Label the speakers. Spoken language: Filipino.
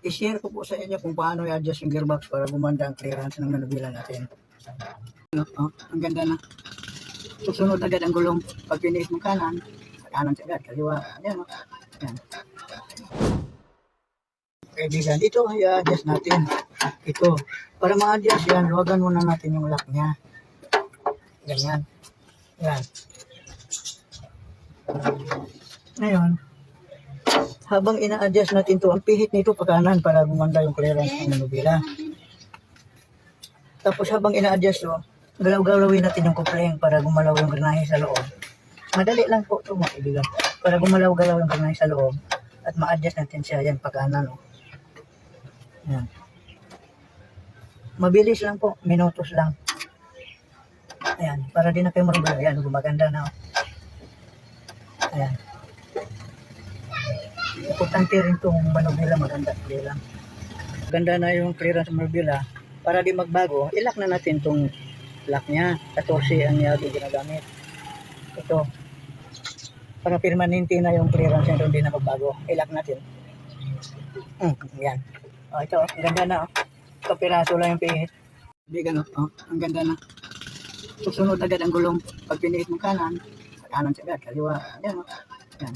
Speaker 1: i-share ko po sa inyo kung paano i-adjust yung gearbox para gumanda ang clearance ng manubila natin. Ano, oh, ang ganda na. Susunod agad ang gulong. Pag pinis mo kanan, sa kanan siya agad, kaliwa. Ayan, oh. Ayan. Kaibigan, ito i-adjust natin. Ito. Para ma-adjust yan, luwagan muna natin yung lock niya. Ganyan. Yan. Ngayon, habang ina-adjust natin to, ang pihit nito pa kanan para gumanda yung clearance ng manubila. Tapos habang ina-adjust to, galaw-galawin natin yung kupling para gumalaw yung granahe sa loob. Madali lang po ito mga. Para gumalaw-galaw yung granahe sa loob at ma-adjust natin siya yan pa kanan. Oh. Yan. Mabilis lang po, minutos lang. Ayan, para di na kayo marunong. Ayan, gumaganda na. oh. Ayan. Importante rin itong manubila, maganda clear lang. Ganda na yung clearance manubila. Para di magbago, ilak na natin itong lock niya. 14 ang niya ginagamit. Ito. Para permanente na yung clearance niya, hindi na magbago. Ilak natin. Hmm, yan. Oh, ito, ang ganda na. Oh. Kapiraso lang yung pihit. Bigan, oh. oh. Ang ganda na. Susunod agad ang gulong. Pag pinihit mo kanan, kanan siya agad, kaliwa. Yan, oh. Yan.